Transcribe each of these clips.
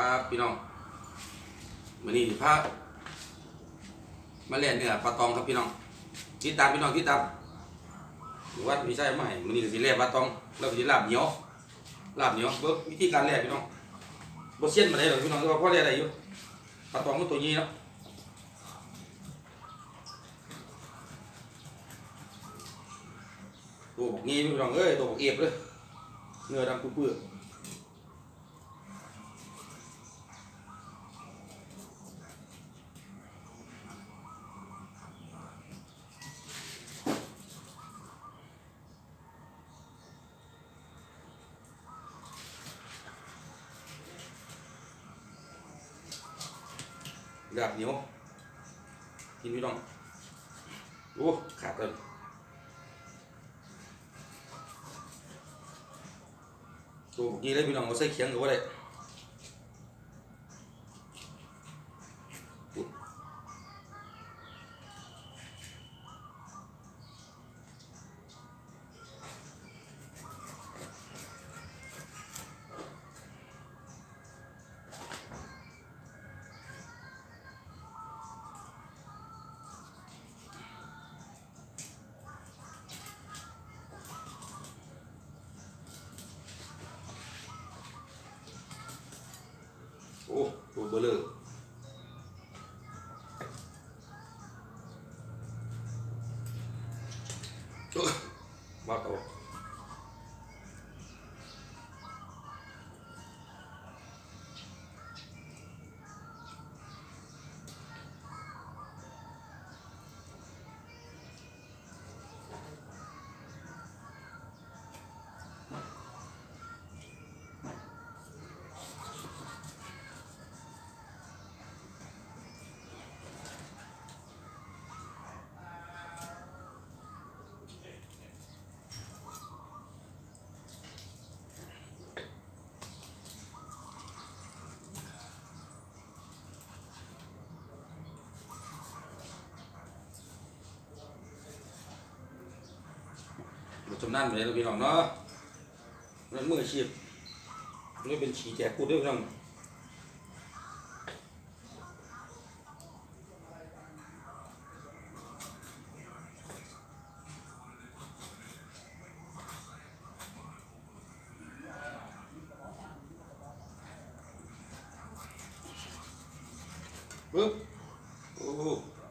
ครับพี่น้องวันนี้พระมาเล่นเนี่ยปลาตองครับพี่น้องติดตามพี่น้องติดตามวัดมีใช่ไหมวันนี้ก็สิเล่นปลาตองแล้วก็สิลาบเหนียวลาบเหนียวเบิกวิธีการเล่นพี่น้องบ่เสียนมาได้หรอกพี่น้องแต่ว่าพอเล่นได้อยู่ปลาตองมันตัวนี้เนาะตัวบอกงี้พี่น้องเอ้ยตัวบอกเอฟเลยเนื้อดำเปื้อ ๆดาบเหนียวกินไม่ต้องโอ้ขาดเลยตัวนี้เลยพี่น้องเอาใส่เคียงหรือว่าอะไร โอ้ตัวเบลอโอ้บ้าตัว มาชมนั่นไปเลยพี่น้องเนาะนั่นมืออาชีพนี่เป็นฉีแจกพูดด้วยพี่น้องปึ๊บโอ้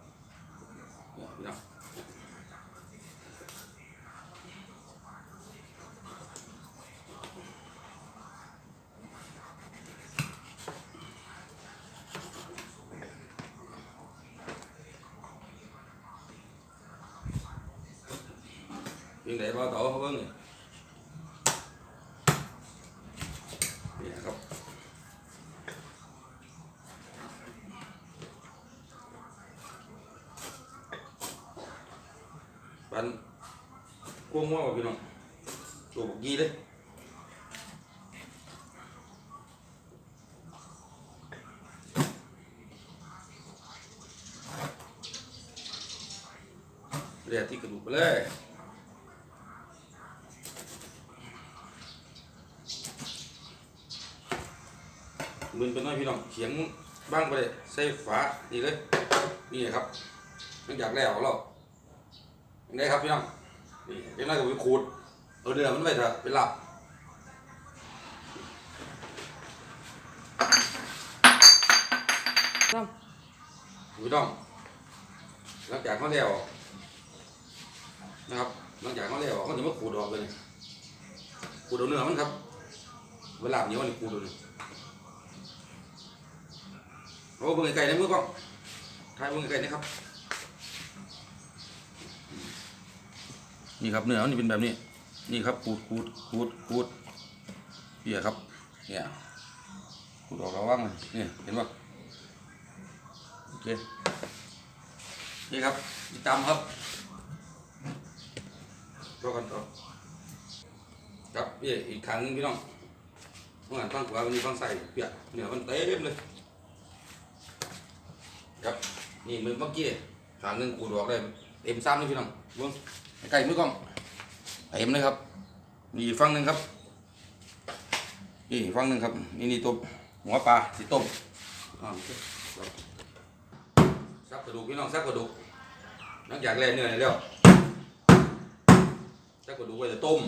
viên đệ bao tổ, không vấn nè dạ không. Bánh. Cuông bên mà bị lòng chùa bột gì đấy. Lihat ikut boleh. มึนไปหน้อยพี่น้องเขียงบ้างไปเลยใส่ฝานี่เลยนี่ครับมันอยากแล้วเรายังไงครับพี่น้องนี่เป็นน้อยกับวิขูดเอาเนื้อมันไปเถอะเป็นหลับพี่น้องหลังจากเขาแล้วนะครับหลังจากเขาแล้วเขาจะมาขูดออกเลยขูดเอาเนื้อมันครับเวลาเนียวนี่ขูดเอาเลย โอ้เบิ่งไก่ในมือกล้องถ่ายเบิ่งไก่นะครับ นี่ครับเนื้อมันนี่เป็นแบบนี้ นี่ครับขูดขูดขูดขูดเหี้ยครับ เนี่ยขูดออกระวังเลยนี่เห็นปะโอเคนี่ครับติดตามครับรอกันต่อครับพี่อีกครั้งนึงพี่น้องเมื่อวานฟังขวาวันนี้ฟังใส่เปียกเนื้อมันเต็มเลย นี่มือเมื่อกี้ขางหนึ่งขูดออกได้เต็มซ้ำเลยพี่น้องเบิ้งไก่มือกล้องเต็มเลยครับ นี่อีกฝั่งหนึ่งครับ นี่อีกฝั่งหนึ่งครับ นี่นี่ตัวหัวปลาสิต้มอ่าโอเคครับซับกระดูกพี่น้องซับกระดูกนักอยากแล่เนื้อแล้วซับกระดูกไว้จะต้ม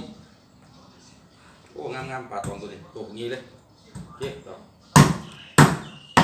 โอ้งามๆปลาตองตัวนี้ตัวนี้เลยโอเคครับ